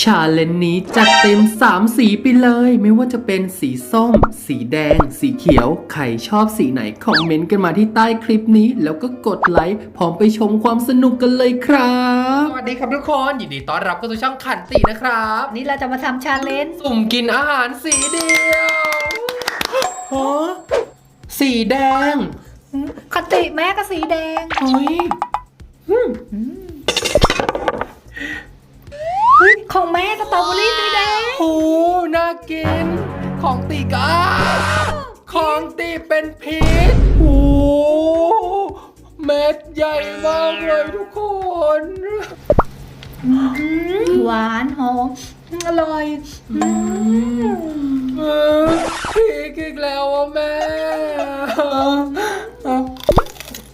ชาเลนจ์นี้จัดเต็ม 3 สีไปเลย ไม่ว่าจะเป็นสีส้ม สีแดง สีเขียว ใครชอบสีไหน คอมเมนต์กันมาที่ใต้คลิปนี้ แล้วก็กดไลค์ พร้อมไปชมความสนุกกันเลยครับ สวัสดีครับทุกคน ยินดีต้อนรับเข้าสู่ช่องขันตีนะครับ นี่เราจะมาทำชาเลนจ์สุ่มกินอาหารสีเดียวฮะสีแดง คติแม่ก็สีแดงเฮ้ย ของแม่สตรอเบอรี่สีแดงโอ้น่ากิน ของตีกาของตีเป็นพีชโอ้เม็ดใหญ่มากเลยทุกคน หวานหอมอร่อยเออพีกอีกแล้วอะแม่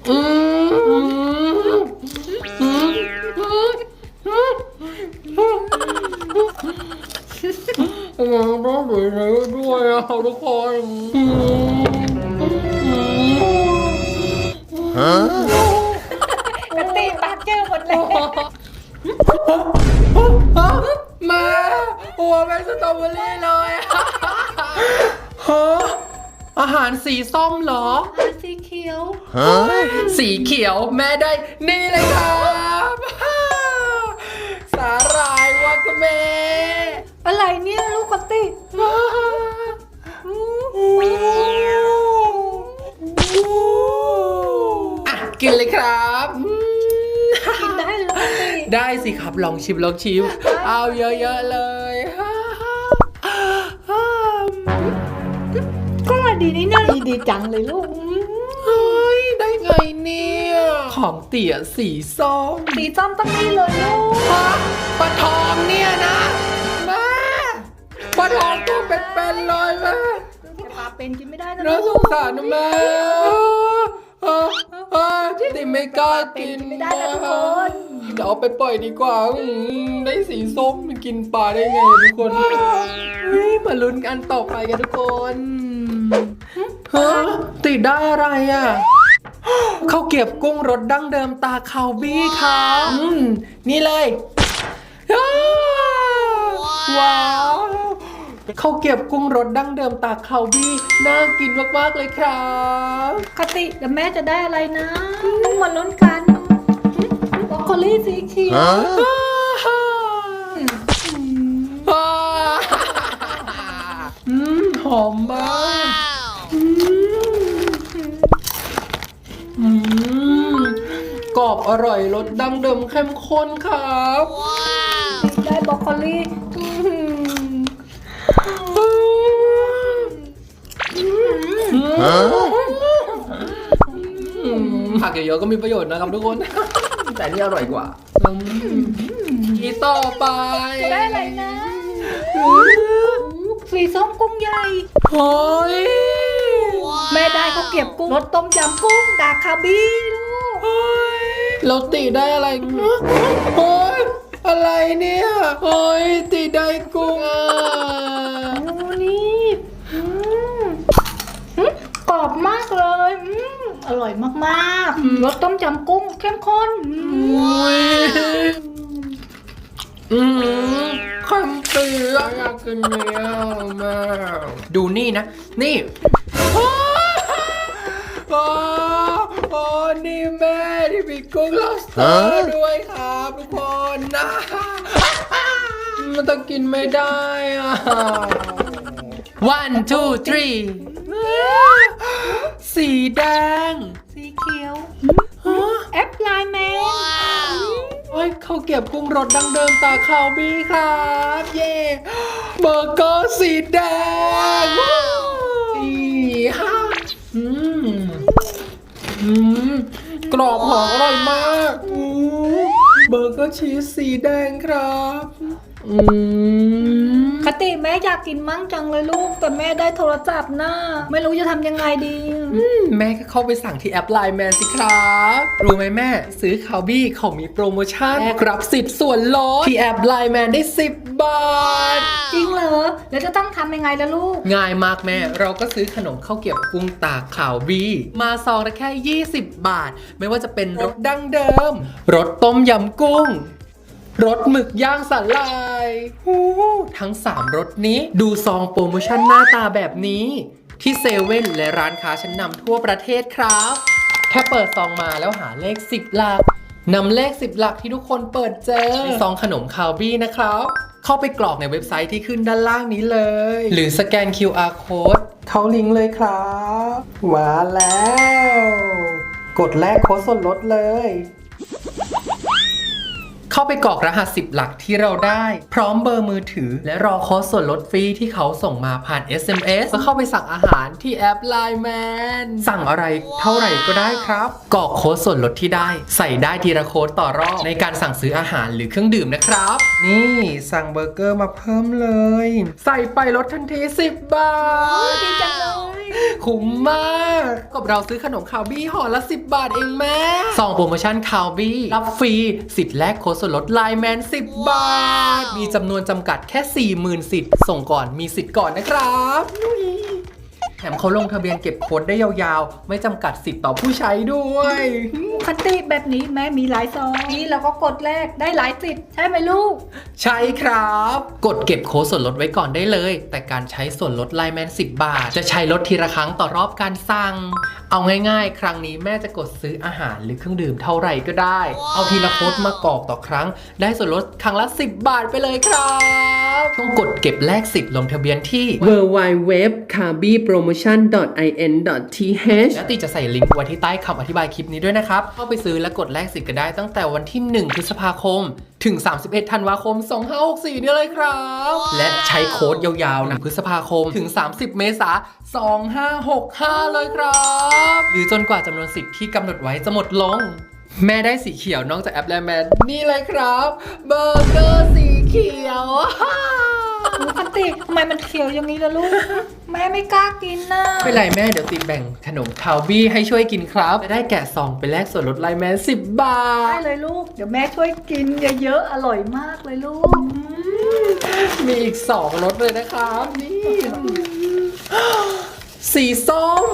อืม มต้องไปไหนด้วยอะทุกคนคติปากเจอหมดเลยม่หัวเป็นสตรอเบอรี่เลยอะฮะอาหารสีส้มเหรออันสีเขียว สีเขียวแม่ได้ นี่เลยครับสาหร่ายวากาเมะอะไรเนี่ย สิครับลองชิมลองชิม เอาเยอะๆเลยก็ดีนี่นะดีดีจังเลยลูกเฮ้ยได้ไงเนี่ย ของเตี๋ยสีส้มสีส้มต้องนี่เลยลูกฮะปลาทองเนี่ยนะแม่ปลาทองตัวเป็นๆเลยแม่แต่ปลาเป็นกินไม่ได้นะน่าสลูงกสารนะแม่ เออเออติไม่กล้ากินไม่ได้นะทุกคนเดี๋ยวเอาไปปล่อยดีกว่าอืมได้สีส้มมันกินปลาได้ไงทุกคนเฮ้ยมาลุ้นกันต่อไปกันทุกคนฮะติดได้อะไรอะข้าวเกรียบกุ้งรสดั้งเดิมตาคาวบี้ค่ะอืมนี่เลย ว้าว ข้าวเกรียบกุ้งรสดั้งเดิมตาคาวบี้น่ากินมากๆเลยครับคติแต่แม่จะได้อะไรนะมาลุ้นกันบรอกโคลี่สีเขียวว้าวอืมหอมมากอืมกรอบอร่อยรสดั้งเดิมเข้มข้นครับ ได้บรอกโคลี่อื้อหือ ผัก เยอะๆก็มีประโยชน์นะครับทุกคนแต่นี่อร่อยกว่าทีต่อไปจะได้อะไรนะสีส้มกุ้งใหญ่เฮ้ยแม่ได้เขาวเก็บกุ้งรสต้มยำกุ้งดาคาบี้ลูกเฮ้ยเราตีได้อะไรเฮ้ยอะไรเนี่ยเฮ้ยตีได้กุ้งอะ โอ้นี่อืมอืมกรอบมากเลยอืมอ ร่อยมากๆรสต้มยำกุ้งเข้มข้นอืมอุ้ยอืมคำเตือนอยากกินเนี้ยแม่ดูนี่นะ นี่ว้าวโอ้นี่แม่ที่มีกุ้งลอบสเตอร์ด้วยครับทุกคนนะ มันต้องกินไม่ได้อะ one two three สีแดงสีเขียวฮะแอปไลน์แมนเฮ้ยเขาวเก็บกุ้งรสดังเดิมตาขาวบีครับ เย่เบอร์เกอร์สีแดงว้าวสี่ห้าอืมอืมกรอบหอมอร่อยมากอืมเบอร์เกอร์ชีสสีแดงครับ อืมค ติแม่อยากกินมั่งจังเลยลูก แต่แม่ได้โทรศัพท์หน้า ไม่รู้จะทำยังไงดีแม่ก็เข้าไปสั่งที่แอปไลน์แมนสิครับ รู้ไหมแม่ ซื้อคาวบี้เขามีโปรโมชั่นแลกรับสิทธิ์ส่วนลดที่แอปไลน์แมนได้ 10 บาท จริงเหรอ แล้วจะต้องทำยังไงล่ะลูก ง่ายมากแม่ เราก็ซื้อขนมข้าวเกรี๊ยวกุ้งตากขาวบี้มาซองละแค่ 20 บาท ไม่ว่าจะเป็นรสดั้งเดิมรสต้มยำกุ้ง รสหมึกย่างสาลายหูทั้ง 3รสนี้ดูซองโปรโมชั่นหน้าตาแบบนี้ ที่เซเว่นและร้านค้าชั้นนำทั่วประเทศครับ แค่เปิดซองมาแล้วหาเลข 10 หลักนำเลข 10 หลักที่ทุกคนเปิดเจอในซองขนมคาวบี้นะครับ เข้าไปกรอกในเว็บไซต์ที่ขึ้นด้านล่างนี้เลย หรือสแกน QR code เข้าลิงก์เลยครับ มาแล้ว กดแลกโค้ดส่วนลดเลย เข้าไปกรอกรหัส 10 หลักที่เราได้ พร้อมเบอร์มือถือ และรอโค้ดส่วนลดฟรีที่เขาส่งมาผ่าน SMS แล้วเข้าไปสั่งอาหารที่แอป Line Man สั่งอะไรเท่าไหร่ก็ได้ครับกรอกโค้ดส่วนลดที่ได้ ใส่ได้ทีละโค้ดต่อรอบในการสั่งซื้ออาหารหรือเครื่องดื่มนะครับ นี่สั่งเบอร์เกอร์มาเพิ่มเลย ใส่ไปลดทันที 10 บาท ดีจังเลย คุ้มมากกับเราซื้อขนมคาวบี้ห่อละ 10 บาทเองแม่ซองโปรโมชั่นคาวบี้รับฟรีสิทธิ์แลกโค้ดส่วนลดไลน์แมน 10 บาท มีจำนวนจำกัดแค่ 40,000 สิทธิ์ส่งก่อนมีสิทธิ์ก่อนนะครับนุ้ย แถมเขาลงทะเบียนเก็บโค้ดได้ยาวๆ ไม่จำกัดสิทธิ์ต่อผู้ใช้ด้วยคันติแบบนี้แม่มีหลายซองนี่เราก็กดแรกได้หลายสิทธิ์ใช่ไหมลูก ใช่ครับ กดเก็บโค้ดส่วนลดไว้ก่อนได้เลย แต่การใช้ส่วนลดไลน์แมน10 บาท จะใช้ลดทีละครั้งต่อรอบการสั่ง เอาง่ายๆ ครั้งนี้แม่จะกดซื้ออาหารหรือเครื่องดื่มเท่าไหร่ก็ได้ เอาทีละโค้ดมากรอกต่อครั้ง ได้ส่วนลดครั้งละ 10 บาทไปเลยครับ ต้องกดเก็บแลกสิทธิ์ลงทะเบียนที่ w w w c a r b y p r o m o t i o n i n t h และตีจะใส่ลิงก์ไว้ที่ใต้คำอธิบายคลิปนี้ด้วยนะครับ เข้าไปซื้อและกดแลกสิทธิ์กันได้ตั้งแต่วันที่ 1 พฤษภาคม ถึง 31 ธันวาคม 2564 นี่เลยครับ และใช้โค้ดยาวๆนะพฤษภาคมถึง 30 เมษายน 2565 เลยครับ หรือจนกว่าจำนวนสิทธิ์ที่กำหนดไว้จะหมดลง แม่ได้สีเขียวนอกจากแอปแลแมนนี่เลยครับเบอร์เกอร์สีเขียวหนูคันติทำไมมันเขียวอย่างนี้ล่ะลูก แม่ไม่กล้ากินนะไม่เป็นไรแม่เดี๋ยวติแบ่งขนมคาวบี้ให้ช่วยกินครับจะได้แกะซองไปแลกส่วนลดไลน์แมน10บาได้ท เลยลูก เดี๋ยวแม่ช่วยกินเยอะๆ อร่อยมากเลยลูก มีอีก2รสเลยนะครับ นี่ สีส้ม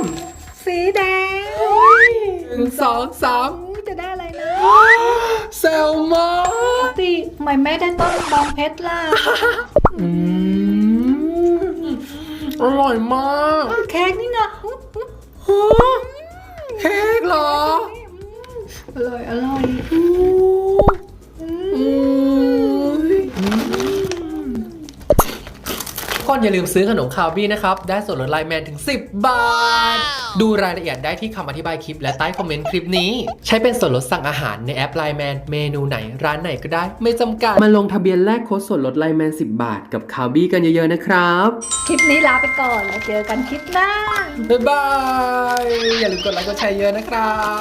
สีแดงหนึ่ งสองสามอุ๊ยจะได้อะไรนะแซลมอนคันติทำไมแม่ได้ต้นบองเพชรล่ะ อืมอร่อยมากเค้กนี่นะฮะเค้กเหรอ อร่อย อร่อย ก่อนอย่าลืมซื้อขนมคาวบี้นะครับ ได้ส่วนลดไลน์แมนถึง 10 บาท ดูรายละเอียดได้ที่คำอธิบายคลิปและใต้คอมเมนต์คลิปนี้ ใช้เป็นส่วนลดสั่งอาหารในแอปไลน์แมนเมนูไหนร้านไหนก็ได้ ไม่จำกัด มาลงทะเบียนแลกโค้ดส่วนลดไลน์แมน10 บาท กับคาวบี้กันเยอะๆนะครับ คลิปนี้ลาไปก่อนแล้วเจอกันคลิปหน้าบ๊ายบายอย่าลืมกดไลค์กดแชร์เยอะนะครับ